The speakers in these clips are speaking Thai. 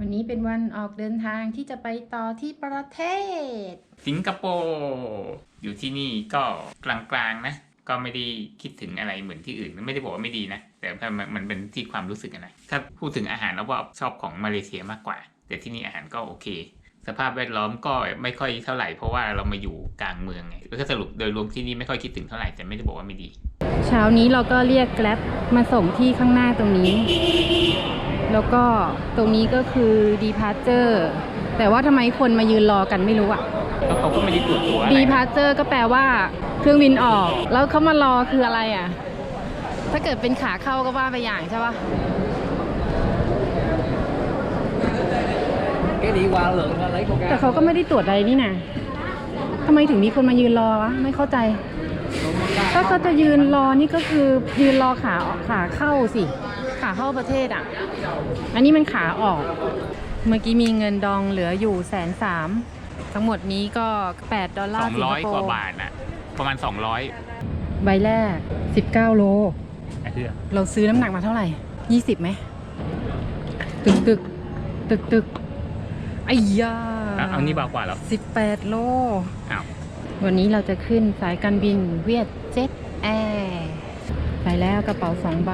วันนี้เป็นวันออกเดินทางที่จะไปต่อที่ประเทศ สิงคโปร์อยู่ที่นี่ก็กลางๆนะ ก็ไม่ได้คิดถึงอะไรเหมือนที่อื่น ไม่ได้บอกว่าไม่ดีนะ แต่มันมันเป็นที่ความรู้สึกอะนะ ถ้าพูดถึงอาหารแล้วว่าชอบของมาเลเซียมากกว่า แต่ที่นี่อาหารก็โอเค สภาพแวดล้อมก็ไม่ค่อยเท่าไหร่เพราะว่าเรามาอยู่กลางเมืองไงก็สรุปโดยรวมที่นี่ไม่ค่อยคิดถึงเท่าไหร่แต่ไม่ได้บอกว่าไม่ดี เช้านี้เราก็เรียกแกล็บมาส่งที่ข้างหน้าตรงนี้ แล้วก็ตรงนี้ก็คือ departure แต่ว่าทำไมคนมายืนรอกันไม่รู้อะก็เขาก็ไม่ได้ตรวจตัวอะไรนะ departure ก็แปลว่าเครื่องบินออก แล้วเขามารอคืออะไรอะถ้าเกิดเป็นขาเข้าก็ว่าไปอย่างใช่ปะ cái đi qua lượng ra lấy coca แต่เขาก็ไม่ได้ตรวจอะไรนี่นะทำไมถึงมีคนมายืนรอวะไม่เข้าใจถ้าเขาจะยืนรอนี่ก็คือยืนรอขาขาเข้าสิ ขาเข้าประเทศอะ อันนี้มันขาออก เมื่อกี้มีเงินดองเหลืออยู่แสนสาม ทั้งหมดนี้ก็ 8 ดอลลาสร์องสิงร้คอยโปกว่าร์บาทนะประมาณสองร้อยใบแรก 19 โลไอ้เหี้ยเราซื้อน้ำหนักมาเท่าไหร่ 20ไหม ตึกตึกตึกตึกไอ้ยาอะเอานี่เบากว่าแล้ว18 โลอ้าววันนี้เราจะขึ้นสายการบินเวียดเจ็ตแอร์ไปแล้วกระเป๋าสองใบ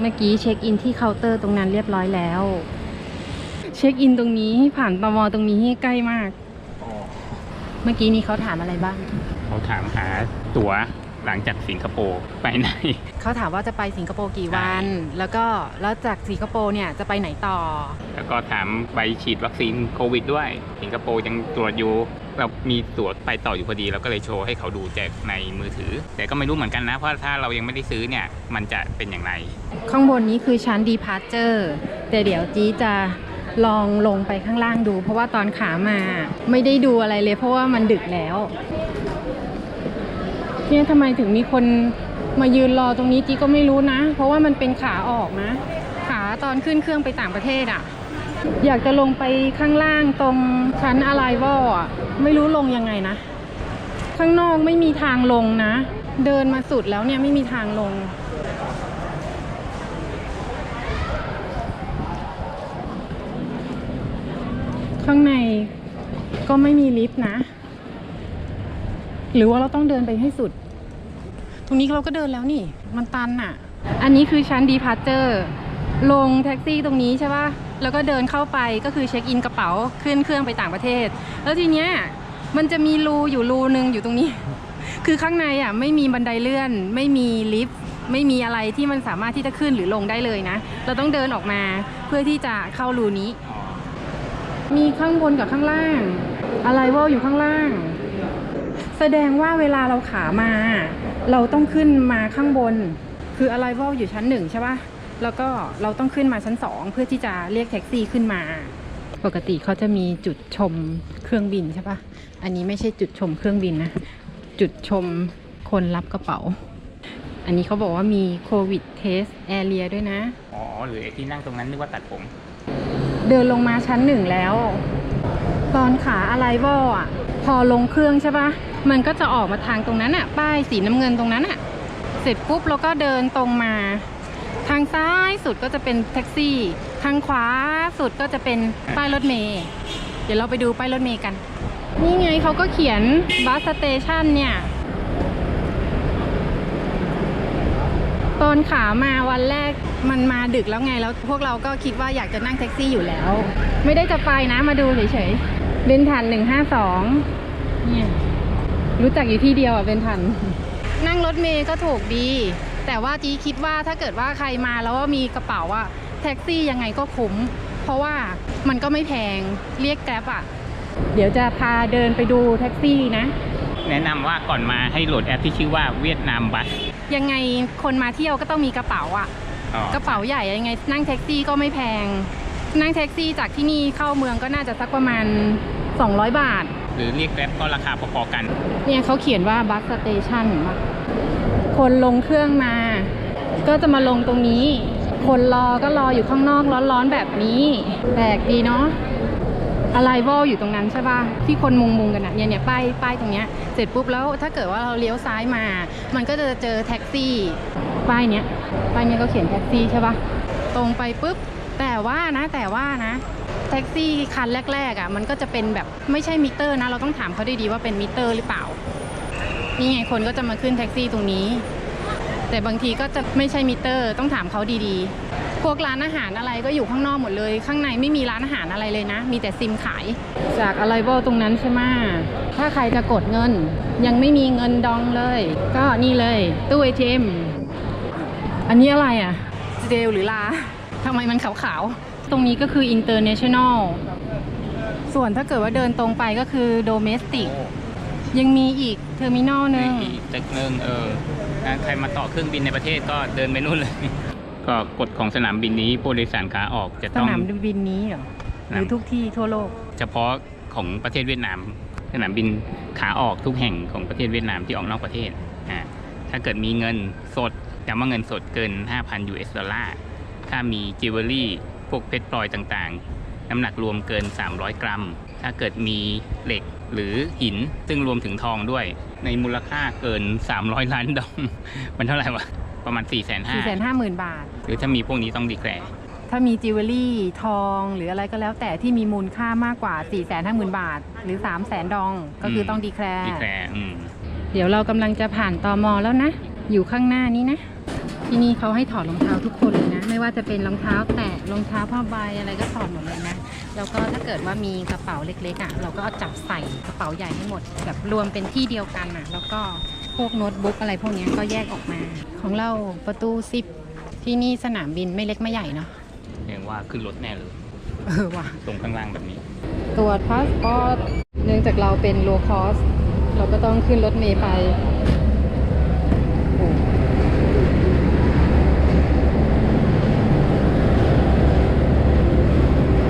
เมื่อกี้เช็คอินที่เคาน์เตอร์ตรงนั้นเรียบร้อยแล้ว เช็คอินตรงนี้ผ่านตมตรงนี้ใกล้มาก เมื่อกี้นี้เขาถามอะไรบ้าง เขาถามหาตั๋วหลังจากสิงคโปร์ไปไหน เขาถามว่าจะไปสิงคโปร์กี่วัน แล้วก็แล้วจากสิงคโปร์เนี่ยจะไปไหนต่อ แล้วก็ถามใบฉีดวัคซีนโควิดด้วย สิงคโปร์ยังตรวจอยู่ เรามีตั๋วไปต่ออยู่พอดีเราก็เลยโชว์ให้เขาดูจากในมือถือ แต่ก็ไม่รู้เหมือนกันนะ เพราะถ้าเรายังไม่ได้ซื้อเนี่ย มันจะเป็นอย่างไร ข้างบนนี้คือชั้น departure แต่เดี๋ยวจีจะลองลงไปข้างล่างดู เพราะว่าตอนขามาไม่ได้ดูอะไรเลย เพราะว่ามันดึกแล้วเนี่ยทำไมถึงมีคนมายืนรอตรงนี้จีก็ไม่รู้นะ เพราะว่ามันเป็นขาออกนะ ขาตอนขึ้นเครื่องไปต่างประเทศอะ่ะ อยากจะลงไปข้างล่างตรงชั้นอะไรวออะไม่รู้ลงยังไงนะ ข้างนอกไม่มีทางลงนะ เดินมาสุดแล้วเนี่ยไม่มีทางลง ข้างในก็ไม่มีลิฟต์นะ หรือว่าเราต้องเดินไปให้สุด ตรงนี้เราก็เดินแล้วนี่ มันตันอะอันนี้คือชั้นดีพาร์เจอร์ ลงแท็กซี่ตรงนี้ใช่ปะ แล้วก็เดินเข้าไปก็คือเช็คอินกระเป๋าขึ้นเครื่องไปต่างประเทศ แล้วทีเนี้ยมันจะมีรูอยู่รูนึงอยู่ตรงนี้ คือข้างในอะไม่มีบันไดเลื่อน ไม่มีลิฟต์ไม่มีอะไรที่มันสามารถที่จะขึ้นหรือลงได้เลยนะ เราต้องเดินออกมาเพื่อที่จะเข้ารูนี้ มีข้างบนกับข้างล่าง อะไรว่าอยู่ข้างล่าง แสดงว่าเวลาเราขามา เราต้องขึ้นมาข้างบน คืออะไรว่าอยู่ชั้นหนึ่งใช่ปะ แล้วก็เราต้องขึ้นมาชั้นสองเพื่อที่จะเรียกแท็กซี่ขึ้นมา ปกติเขาจะมีจุดชมเครื่องบินใช่ปะอันนี้ไม่ใช่จุดชมเครื่องบินนะ จุดชมคนรับกระเป๋า อันนี้เขาบอกว่ามีโควิดเทสแอเรียด้วยนะ อ๋อ หรือไอ้ที่นั่งตรงนั้นนึกว่าตัดผม เดินลงมาชั้นหนึ่งแล้ว ตอนขาอะไรวออะ พอลงเครื่องใช่ปะมันก็จะออกมาทางตรงนั้นอะป้ายสีน้ำเงินตรงนั้นอะเสร็จปุ๊บเราก็เดินตรงมา ทางซ้ายสุดก็จะเป็นแท็กซี่ ทางขวาสุดก็จะเป็นป้ายรถเมย์เดี๋ยวเราไปดูป้ายรถเมย์กัน นี่ไงเขาก็เขียนบัสสเตชันเนี่ยตอนขามาวันแรกมันมาดึกแล้วไงแล้วพวกเราก็คิดว่าอยากจะนั่งแท็กซี่อยู่แล้ว ไม่ได้จะไปนะมาดูเฉยๆเบนทันหนึ่งห้าสองเนี่ยรู้จักอยู่ที่เดียวอะเบนทัน นั่งรถเมย์ก็ถูกดี แต่ว่าจีคิดว่าถ้าเกิดว่าใครมาแล้วว่ามีกระเป๋าอะแท็กซี่ยังไงก็คุ้ม เพราะว่ามันก็ไม่แพงเรียกแกร็บอะเดี๋ยวจะพาเดินไปดูแท็กซี่นะ แนะนำว่าก่อนมาให้โหลดแอปที่ชื่อว่าเวียดนามบัสยังไงคนมาเที่ยวก็ต้องมีกระเป๋าอะอ๋อกระเป๋าใหญ่ยังไง นั่งแท็กซี่ก็ไม่แพง นั่งแท็กซี่จากที่นี่เข้าเมืองก็น่าจะสักประมาณ 200 บาท หรือเรียกแกร็บก็ราคาพอๆกัน เนี่ยเขาเขียนว่าบัสสเตชัน คนลงเครื่องมา ก็จะมาลงตรงนี้ คนรอก็รออยู่ข้างนอกร้อนๆแบบนี้แปลกดีเนาะอะไรวอลอยู่ตรงนั้นใช่ป่ะที่คนมุงมุงกันอะเนี่ยเนี่ยป้ายป้ายตรงเนี้ยเสร็จปุ๊บแล้วถ้าเกิดว่าเราเลี้ยวซ้ายมา มันก็จะเจอแท็กซี่ป้ายเนี้ยป้ายเนี้ยก็เขียนแท็กซี่ใช่ป่ะตรงไปปุ๊บแต่ว่านะแต่ว่านะแท็กซี่คันแรกๆอะมันก็จะเป็นแบบไม่ใช่มิเตอร์นะ เราต้องถามเขาดีๆว่าเป็นมิเตอร์หรือเปล่า นี่ไงคนก็จะมาขึ้นแท็กซี่ตรงนี้ แต่บางทีก็จะไม่ใช่มิเตอร์ ต้องถามเขาดีๆ พวกร้านอาหารอะไรก็อยู่ข้างนอกหมดเลย ข้างในไม่มีร้านอาหารอะไรเลยนะ มีแต่ซิมขาย จากอะไรบตรงนั้นใช่ไหมถ้าใครจะกดเงิน ยังไม่มีเงินดองเลย ก็นี่เลยตู้ ATM อันนี้อะไรอะเจลหรือลาทำไมมันขาวๆ ตรงนี้ก็คือ international ส่วนถ้าเกิดว่าเดินตรงไปก็คือ domestic ยังมีอีกเทอร์มินอลหนึ่งอีกตึกหนึ่งเออถ้าใครมาต่อเครื่องบินในประเทศก็เดินไปนู่นเลย ก็กฎของสนามบินนี้ผู้โดยสารขาออกจะสต้องนามบินนี้เหรอ หรือทุกที่ทั่วโลก เฉพาะของประเทศเวียดนาม สนามบินขาออกทุกแห่งของประเทศเวียดนามที่ออกนอกประเทศอ่าถ้าเกิดมีเงินสดจำว่าเงินสดเกิน 5,000 US ดอลลาร์ถ้ามีจิวเวลรี่พวกเพชรพลอยต่างๆ น้ำหนักรวมเกิน 300 กรัม ถ้าเกิดมีเหล็ก หรือหินซึ่งรวมถึงทองด้วย ในมูลค่าเกิน 300 ล้านดองมันเท่าไหร่วะ ประมาณ 4 5 0 0 0 450,000 บาท หรือถ้ามีพวกนี้ต้องดีแคลร์ถ้ามีจิวเวลรี่ทองหรืออะไรก็แล้วแต่ที่มีมูลค่ามากกว่า 450,000 บาท หรือ 300,000ดองก็คือต้องดีแคลร์ดีแคลร์อืมเดี๋ยวเรากำลังจะผ่านตอมอแล้วนะ อยู่ข้างหน้านี้นะ ที่นี่เขาให้ถอดรองเท้าทุกคนเลยนะ ไม่ว่าจะเป็นรองเท้าแตะรองเท้าผ้าใบอะไรก็ถอดหมดเลยนะ แล้วก็ถ้าเกิดว่ามีกระเป๋าเล็กๆอะเราก็เอาจับใส่กระเป๋าใหญ่ให้หมดแบบรวมเป็นที่เดียวกันอะ แล้วก็พวกโน้ตบุ๊กอะไรพวกเนี้ยก็แยกออกมา ของเราประตูสิบที่นี่สนามบินไม่เล็กไม่ใหญ่เนาะเรียกว่าขึ้นรถแน่เลยเออว่ะตรงข้างล่างแบบนี้ ตรวจพาสปอร์ตเนื่องจากเราเป็นโลคอสเราก็ต้องขึ้นรถเมย์ไปโอ้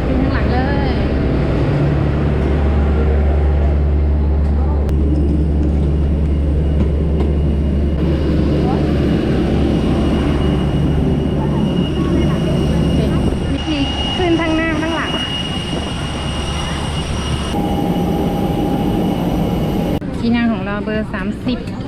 ขึ้นข้างหลังเลย วิธีขึ้นทั้งหน้าทั้งหลัง ที่ นั่งของเราเบ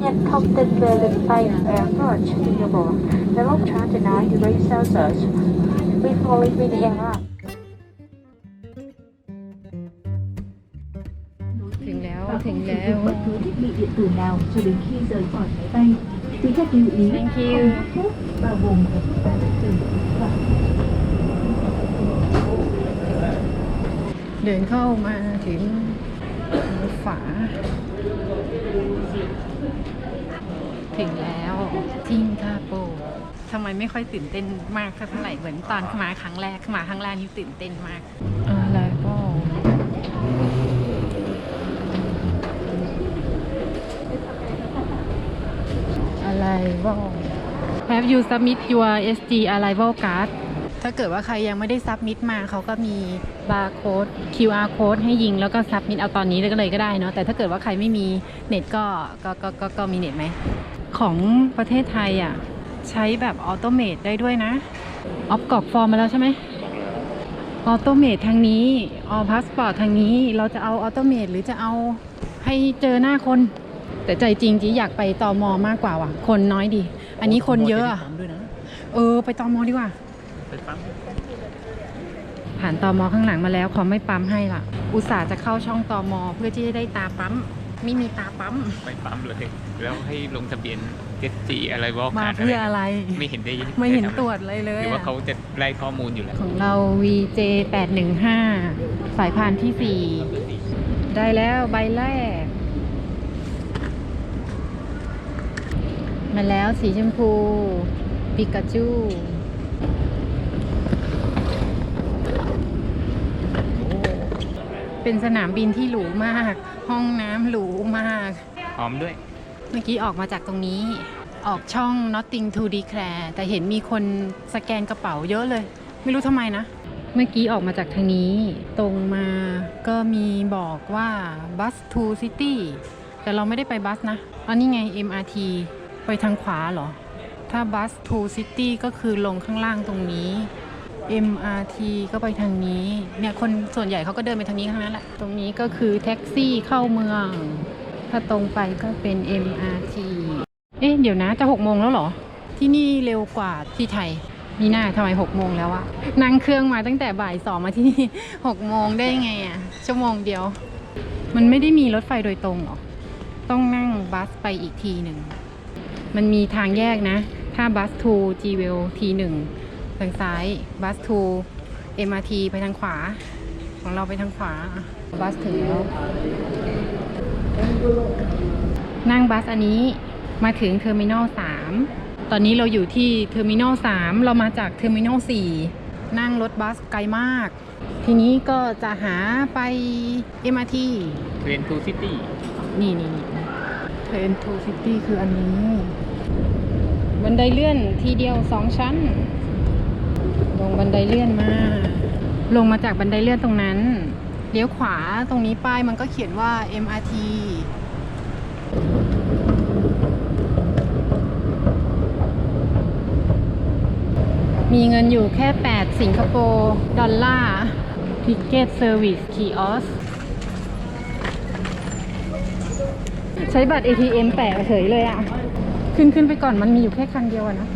Nhận thông tin về lịch bay Airport Singapore với mốc 39 degrees Celsius before leaving the airline. ถึงแล้วถึงแล้ว bất cứ thiết bị điện tử nào cho đến khi rời khỏi máy bay. Quý khách lưu ý Thank không you. hút thuốc bao gồm cả thuốc lá điện tử và เดินเข้ามาถึงฝา ถึงแล้วสิงคาโปทำไมไม่ค่อยตื่นเต้นมากเท่าไหร่เหมือนตอนมาครั้งแรกมาครั้งแรกนี่ตื่นเต้นมากอะไรก็ arrival Have you submit your SG arrival card ถ้าเกิดว่าใครยังไม่ได้ submit มาเขาก็มี barcode QR code ให้ยิงแล้วก็ submit เอาตอนนี้เลยก็เลยก็ได้เนาะแต่ถ้าเกิดว่าใครไม่มีเน็ตก็ก็ก็ก็ก็มีเน็ตไหม ของประเทศไทยอะใช้แบบออโตเมตได้ด้วยนะ ออฟกรอกฟอร์มมาแล้วใช่ไหมออโตเมตทางนี้ออพาสปอร์ตทางนี้เราจะเอาออโตเมตหรือจะเอาให้เจอหน้าคน แต่ใจจริงจีอยากไปตอมอมากกว่าว่ะ คนน้อยดี อันนี้คนเยอะอะด้วยนะเออไปตอมอดีกว่า ไปปั๊มผ่านตอมอข้างหลังมาแล้วเขาไม่ปั๊มให้ล่ะ อุตส่าห์จะเข้าช่องตอมอเพื่อที่จะได้ตาปั๊ม ไม่มีตาปั๊ม ไปปั๊มเลย แล้วให้ลงทะเบียนเจจีอะไรวอลมาขาดเพื่ออะไร ไม่เห็นได้ไม่เห็นด้ทำตรวจเลยเลยหรือว่าอะเขาจะไล่ข้อมูลอยู่แล้ว ของเรา VJ 815สายพานที่ 4 ได้แล้วใบแรก มาแล้วสีชมพู ปิกาจู เป็นสนามบินที่หรูมาก ห้องน้ำหรูมากพร้อมด้วย เมื่อกี้ออกมาจากตรงนี้ ออกช่อง Nothing to declare แต่เห็นมีคนสแกนกระเป๋าเยอะเลย ไม่รู้ทำไมนะ เมื่อกี้ออกมาจากทางนี้ ตรงมาก็มีบอกว่า bus to city แต่เราไม่ได้ไปบัสนะอันนี้ไง MRT ไปทางขวาเหรอ ถ้า bus to city ก็คือลงข้างล่างตรงนี้ MRT ก็ไปทางนี้เนี่ยคนส่วนใหญ่เขาก็เดินไปทางนี้ทั้งนั้นแหละ ตรงนี้ก็คือแท็กซี่เข้าเมือง ถ้าตรงไปก็เป็น MRT เอ๊ะเดี๋ยวนะจะหกโมงแล้วเหรอ ที่นี่เร็วกว่าที่ไทยมีหน้าทำไมหกโมงแล้วอะนั่งเครื่องมาตั้งแต่บ่ายสองมาที่นี่หกโมงได้ไงอะชั่วโมงเดียว มันไม่ได้มีรถไฟโดยตรงหรอต้องนั่งบัสไปอีกทีหนึ่ง มันมีทางแยกนะ ถ้าบัส to g w e l ทีหนึ่ง ทางซ้ายบัส to MRT ไปทางขวา ของเราไปทางขวาอะบัสถึงแล้ว นั่งบัสอันนี้มาถึงเทอร์มินอล3ตอนนี้เราอยู่ที่เทอร์มินอล3เรามาจากเทอร์มินอล4นั่งรถบัสไกลมาก ทีนี้ก็จะหาไป MRT เรียนทูซิตี้นี่นี่นี่เทรนทูซิตี้คืออันนี้ บันไดเลื่อนทีเดียวสองชั้น ลงบันไดเลื่อนมา ลงมาจากบันไดเลื่อนตรงนั้น เลี้ยวขวาตรงนี้ป้ายมันก็เขียนว่า MRT มีเงินอยู่แค่ 8 สิงคโปร์ ดอลลาร์ทิเกตเซอร์วิสคีออสใช้บัตร ATM แปะเฉยเลยอะขึ้นขึ้นไปก่อนมันมีอยู่แค่คันเดียวอะนะ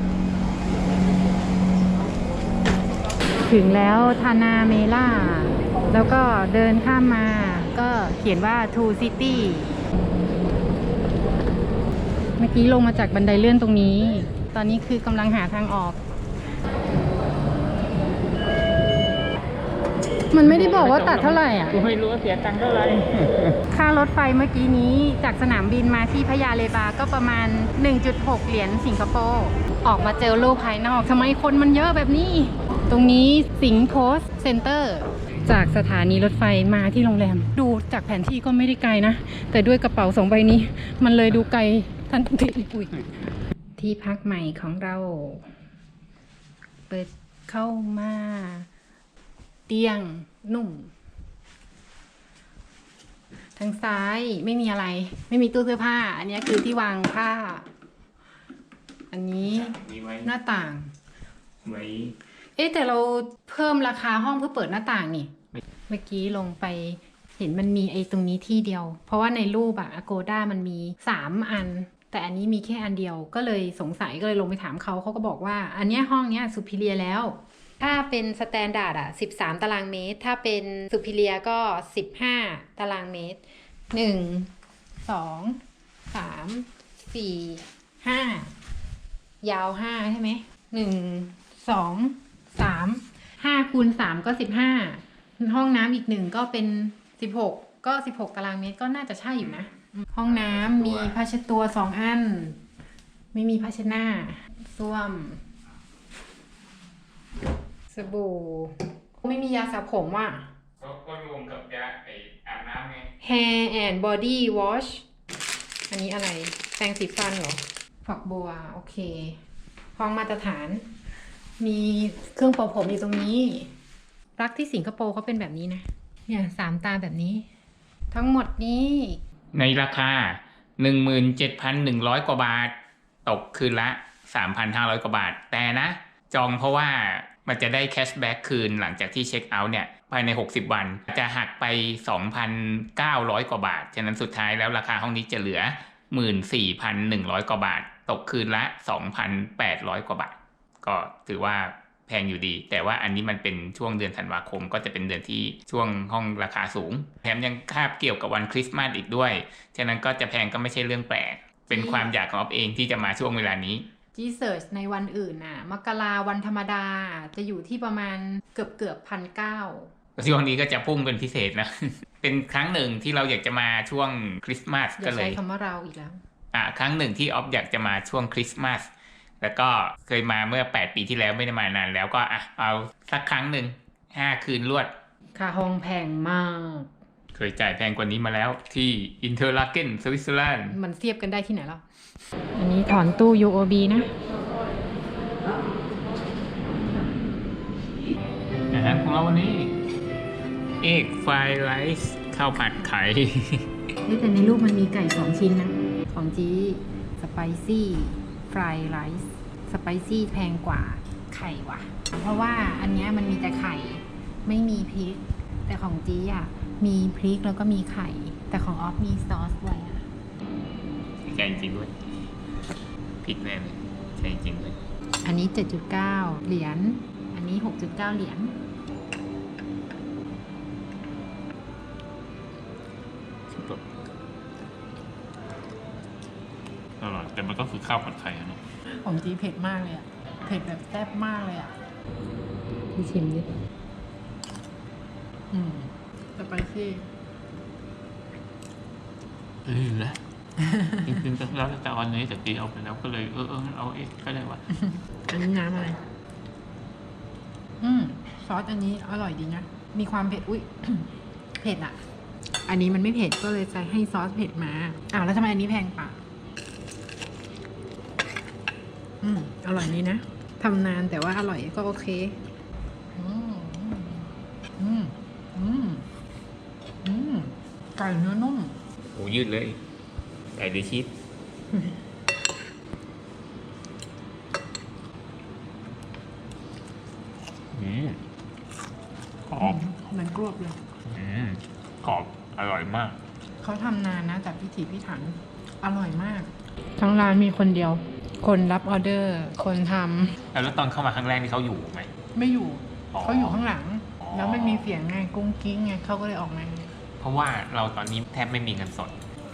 ถึงแล้วทานาเมล่า แล้วก็เดินข้ามมาก็เขียนว่า Two City เมื่อกี้ลงมาจากบันไดเลื่อนตรงนี้ ตอนนี้คือกำลังหาทางออก มันไม่ได้บอกว่าตัดเท่าไหร่อะ กูไม่รู้ว่าเสียตังค์เท่าไหร่ ค่ารถไฟเมื่อกี้นี้จากสนามบินมาที่พญาเลบาก็ประมาณ 1.6 เหรียญสิงคโปร์ ออกมาเจอโลกภายนอกทำไมคนมันเยอะแบบนี้ ตรงนี้สิงห์โพสเซ็นเตอร์ จากสถานีรถไฟมาที่โรงแรม ดูจากแผนที่ก็ไม่ได้ไกลนะ แต่ด้วยกระเป๋าสองใบนี้ มันเลยดูไกลทันทีอุ้ยที่พักใหม่ของเรา เปิดเข้ามา เตียงนุ่ม ทางซ้ายไม่มีอะไร ไม่มีตู้เสื้อผ้า อันนี้คือที่วางผ้า อันนี้หน้าต่างไว้ เอ๊ะแต่เราเพิ่มราคาห้องเพื่อเปิดหน้าต่างนี่ เมื่อกี้ลงไปเห็นมันมีไอ้ตรงนี้ที่เดียว เพราะว่าในรูปอะ Agoda มันมีสามอัน แต่อันนี้มีแค่อันเดียวก็เลยสงสัยก็เลยลงไปถามเขาเขาก็บอกว่า อันเนี้ยห้องเนี้ยสุพิเลียแล้ว ถ้าเป็นสแตนดาร์ดอะ13 ตารางเมตร ถ้าเป็นสุพิเลียก็ 15 ตารางเมตรหนึ่งสองสามสี่ห้ายาวห้าใช่ไหมหนึ่ง สองสามห้าคูณสามก็สิบห้าห้องน้ำอีกหนึ่งก็เป็นสิบหกก็สิบหกตารางเมตรก็น่าจะใช่อยู่นะ ห้องน้ำมีผ้าเช็ดตัวสองอัน ไม่มีผ้าเช็ดหน้าส้วม สบู่ ไม่มียาสระผมว่ะก็ก็รวมกับยาไออาบน้ำไง Hair and Body Wash อันนี้อะไร แปรงสีฟันเหรอฝักบัว โอเค ห้องมาตรฐาน มีเครื่องเป่าผมอยู่ตรงนี้ รักที่สิงคโปร์เขาเป็นแบบนี้นะ เนี่ยสามตาแบบนี้ ทั้งหมดนี้ ในราคา 17,100 กว่าบาท ตกคืนละ 3,500 กว่าบาท แต่นะ จองเพราะว่ามันจะได้แคชแบ็กคืนหลังจากที่เช็คเอาท์เนี่ยภายใน 60 วัน จะหักไป 2,900 กว่าบาท ฉะนั้นสุดท้ายแล้วราคาห้องนี้จะเหลือ 14,100 กว่าบาท ตกคืนละ 2,800 กว่าบาท ก็ถือว่าแพงอยู่ดี แต่ว่าอันนี้มันเป็นช่วงเดือนธันวาคม ก็จะเป็นเดือนที่ช่วงห้องราคาสูง แถมยังคาบเกี่ยวกับวันคริสต์มาสอีกด้วย ฉะนั้นก็จะแพงก็ไม่ใช่เรื่องแปลก เป็นความอยากของออฟเองที่จะมาช่วงเวลานี้จีเซิร์ชในวันอื่นน่ะ มกราวันธรรมดาจะอยู่ที่ประมาณเกือบเกือบพันเก้าช่วงนี้ก็จะพุ่งเป็นพิเศษนะ เป็นครั้งหนึ่งที่เราอยากจะมาช่วงคริสต์มาสอย่าก็เลใช้ยคำว่าเราอีกแล้วอะครั้งหนึ่งที่ออฟอยากจะมาช่วงคริสต์มาส แล้วก็เคยมาเมื่อ 8 ปีที่แล้วไม่ได้มานานแล้วก็อะเอาสักครั้งหนึ่งห้าคืนรวด ค่าห้องแพงมาก เคยจ่ายแพงกว่านี้มาแล้วที่อินเทอร์ลาเกนสวิตเซอร์แลนด์มันเทียบกันได้ที่ไหนแล้วอันนี้ถอนตู้ UOB นะอาหารของเราวันนี้ เอกไฟไรซ์ข้าวผัดไข่เฮ้ยแต่ในรูปมันมีไก่สองชิ้นนะ ของจีสไปซี่ ฟรายไรซ์สไปซี่แพงกว่าไข่ว่ะ เพราะว่าอันเนี้ยมันมีแต่ไข่ไม่มีพริก แต่ของจีอะมีพริกแล้วก็มีไข่ แต่ของออฟมีซอสด้วยอะใช่จริงด้วยผิดแน่เลยใช่จริงด้วยอันนี้ 7.9 เหรียญอันนี้ 6.9 เหรียญ ข้าวผัดไข่อะเนาะของจีเผ็ดมากเลยอะเผ็ดแบบแซ่บมากเลยอะพี่ชิมดิอืมสไปซี่เออนะจริงๆแล้วแต่วันนี้แต่ตีเอาไปแล้วก็เลยเออเออเอาเองก็ได้วะอันนี้น้ำอะไร อืมซอสอันนี้อร่อยดีนะ มีความเผ็ด อุ้ยเผ็ดอะอันนี้มันไม่เผ็ดก็เลยใส่ให้ซอสเผ็ดมา อ้าวแล้วทำไมอันนี้แพงกว่า อืมอร่อยนี้นะทำนานแต่ว่าอร่อยก็โอเค อืมอืมอืมอืมไก่เนื้อนุ่ม โอ้ยืดเลย ไก่หรือชีสอืมกรอบมันกรวบเลย อืมกรอบอร่อยมาก เขาทำนานนะแต่พิถีพิถัน อร่อยมาก ทั้งร้านมีคนเดียว คนรับออเดอร์ คนทแล้วตอนเข้ามาครั้งแรกนี่เขาอยู่ไหมำไม่อยู่ อ๋อ เขาอยู่ข้างหลัง อ๋อ แล้วมันมีเสียงไงกุ้งกิ้งไงเขาก็เลยออกมา เพราะว่าเราตอนนี้แทบไม่มีเงินสด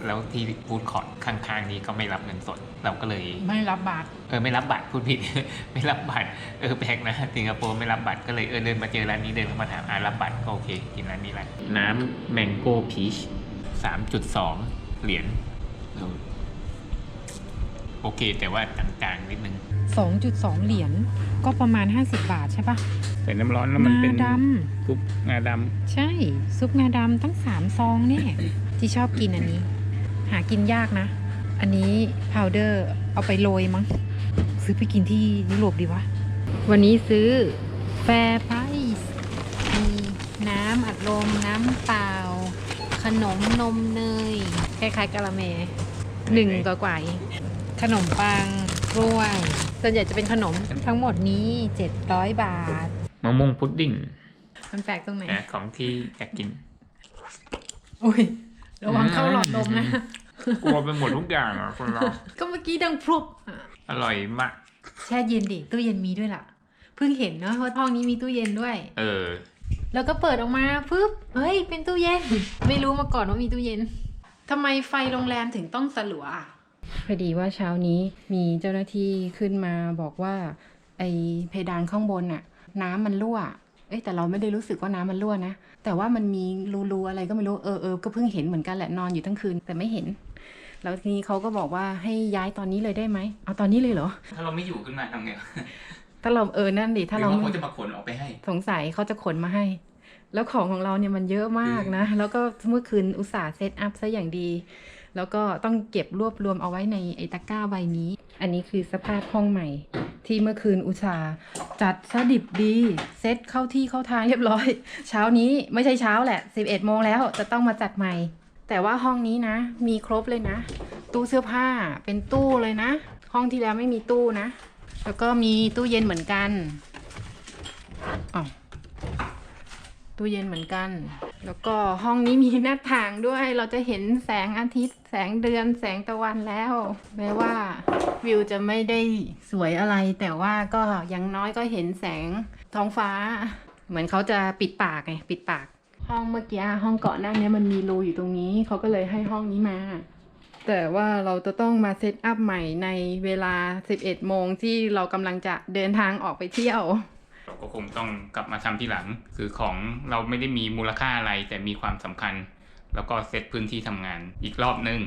แล้วที่ฟูดคอร์ทข้างๆนี้ก็ไม่รับเงินสด เราก็เลย ไม่รับบาทเออไม่รับบัตรพูดผิด ไม่รับบัตรเออแปลกนะสิงคโปร์ไม่รับบัตรก็เลยเออเดินมาเจอร้านนี้เดินเข้ามาถามอ่ารับบัตรก็โอเคกินร้านนี้แหละน้ำแมงโก้พีชสามจุดสองเหรียญเออ โอเค แต่ว่าต่างๆนิดนึง 2.2 เหรียญก็ประมาณ 50 บาทใช่ปะ ใส่น้ำร้อนแล้วมันเป็นงาดซุปงาดำใช่ ซุปงาดำตั้ง 3 ซองเนี่ยที่ชอบกินอันนี้ หากินยากนะ อันนี้พาวเดอร์เอาไปโรยมั้ง ซื้อไปกินที่ยุโรปดีวะ วันนี้ซื้อแฟร์ไพรส์มีน้ำอัดลมน้ำเปล่า ขนมนมเนยคล้ายๆกะละเมหนึ่งกว่ากว่าๆเอง ขนมปังกล้วยส่วนใหญ่จะเป็นขนมทั้งหมดนี้ 700 บาทำมะม่วงพุดดิ้งมันแปลกตรงไหน นะของที่อยากกิน อุ้ย ระวังเข้าหลอดลมนะ กลัวไปหมดทุกอย่างอะคนเรา ก็เมื่อกี้ดังพรุบอะอร่อยมาก แช่เย็นดิตู้เย็นมีด้วยล่ะ เพิ่งเห็นเนาะว่าห้องนี้มีตู้เย็นด้วย เออ แล้วก็เปิดออกมาปุ๊บ เฮ้ย เป็นตู้เย็น ไม่รู้มาก่อนว่ามีตู้เย็น ทำไมไฟโรงแรมถึงต้องสลัวอะ พอดีว่าเช้านี้มีเจ้าหน้าที่ขึ้นมาบอกว่า ไอเพดานข้างบนน่ะน้ำมันรั่วเอ้ยแต่เราไม่ได้รู้สึกว่าน้ำมันรั่วนะ แต่ว่ามันมีรูๆอะไรก็ไม่รู้ เออเออก็เพิ่งเห็นเหมือนกันแหละนอนอยู่ทั้งคืนแต่ไม่เห็น แล้วทีนี้เขาก็บอกว่าให้ย้ายตอนนี้เลยได้ไหม เอาตอนนี้เลยเหรอ ถ้าเราไม่อยู่ขึ้นมาทำไง ถ้าเราเออ นั่นดิ ถ้าเราหรือว่าเขาจะมาขนออกไปให้ สงสัยเขาจะขนมาให้ แล้วของของเราเนี่ยมันเยอะมากนะ แล้วก็เมื่อคืนอุตส่าห์เซตอัพซะอย่างดี แล้วก็ต้องเก็บรวบรวมเอาไว้ในไอตะกร้าใบนี้ อันนี้คือสภาพห้องใหม่ ที่เมื่อคืนอุตสาจัดซะดิบดีเซ็ตเข้าที่เข้าทางเรียบร้อย เช้านี้ไม่ใช่เช้าแหละ 11โมงแล้วจะต้องมาจัดใหม่ แต่ว่าห้องนี้นะ มีครบเลยนะ ตู้เสื้อผ้าเป็นตู้เลยนะ ห้องที่แล้วไม่มีตู้นะ แล้วก็มีตู้เย็นเหมือนกันอ๋อตู้เย็นเหมือนกัน แล้วก็ห้องนี้มีหน้าต่างด้วย เราจะเห็นแสงอาทิตย์ แสงเดือน แสงตะวันแล้ว แม้ว่าวิวจะไม่ได้สวยอะไร แต่ว่าก็ยังน้อยก็เห็นแสงท้องฟ้า เหมือนเขาจะปิดปากไง ปิดปาก ห้องเมื่อกี้ห้องเกาะหน้าเนี้ยมันมีรูอยู่ตรงนี้ เขาก็เลยให้ห้องนี้มา แต่ว่าเราจะต้องมาเซตอัพใหม่ในเวลา 11 โมงที่เรากำลังจะเดินทางออกไปเที่ยว เราก็คงต้องกลับมาทำที่หลัง คือของเราไม่ได้มีมูลค่าอะไรแต่มีความสำคัญ แล้วก็เซตพื้นที่ทำงานอีกรอบนึง